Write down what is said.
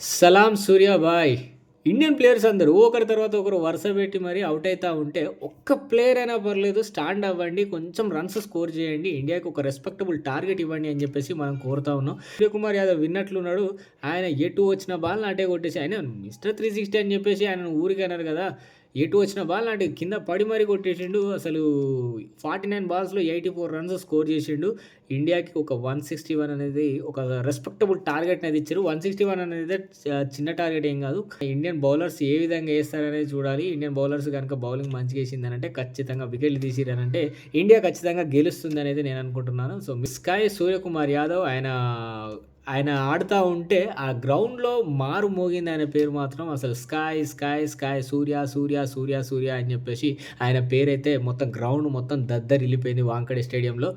సలాం సూర్యాబాయ్ Indian players అందరూ ఒకరి తర్వాత ఒకరు వరుస పెట్టి మరీ అవుట్ అవుతూ ఉంటే ఒక్క ప్లేయర్ అయినా పర్లేదు స్టాండ్ అవ్వండి కొంచెం రన్స్ స్కోర్ చేయండి ఇండియాకి ఒక రెస్పెక్టబుల్ టార్గెట్ ఇవ్వండి అని చెప్పేసి మనం కోరుతా ఉన్నాం. సూర్యకుమార్ యాదవ్ విన్నట్లున్నాడు. ఆయన ఎటు వచ్చిన బాల్ నాటే కొట్టేసి ఆయన మిస్టర్ త్రీ సిక్స్టీ అని చెప్పేసి ఆయన ఊరికి అన్నారు కదా. ఎటు వచ్చిన బాల్ నాటి కింద పడి మరీ కొట్టేసిండు. అసలు ఫార్టీ నైన్ బాల్స్లో ఎయిటీ ఫోర్ రన్స్ స్కోర్ చేసిండు. ఇండియాకి ఒక వన్ సిక్స్టీ వన్ అనేది ఒక రెస్పెక్టబుల్ టార్గెట్ అనేది ఇచ్చారు. వన్ సిక్స్టీ వన్ అనేది చిన్న టార్గెట్ ఏం కాదు. ఇండియన్ బౌలర్స్ ఏ విధంగా వేస్తారనేది చూడాలి. ఇండియన్ బౌలర్స్ కనుక బౌలింగ్ మంచిగా వేసిందనంటే ఖచ్చితంగా వికెట్లు తీసిరనంటే ఇండియా ఖచ్చితంగా గెలుస్తుంది అనేది నేను అనుకుంటున్నాను. సో మిస్కాయ్ సూర్యకుమార్ యాదవ్ ఆయన ఆయన ఆడుతూ ఉంటే ఆ గ్రౌండ్లో మారు మోగింది ఆయన పేరు మాత్రం అసలు sky sky sky Surya Surya Surya Surya అని చెప్పేసి ఆయన పేరైతే మొత్తం గ్రౌండ్ మొత్తం దద్దరిల్లిపోయింది వాంకడే స్టేడియంలో.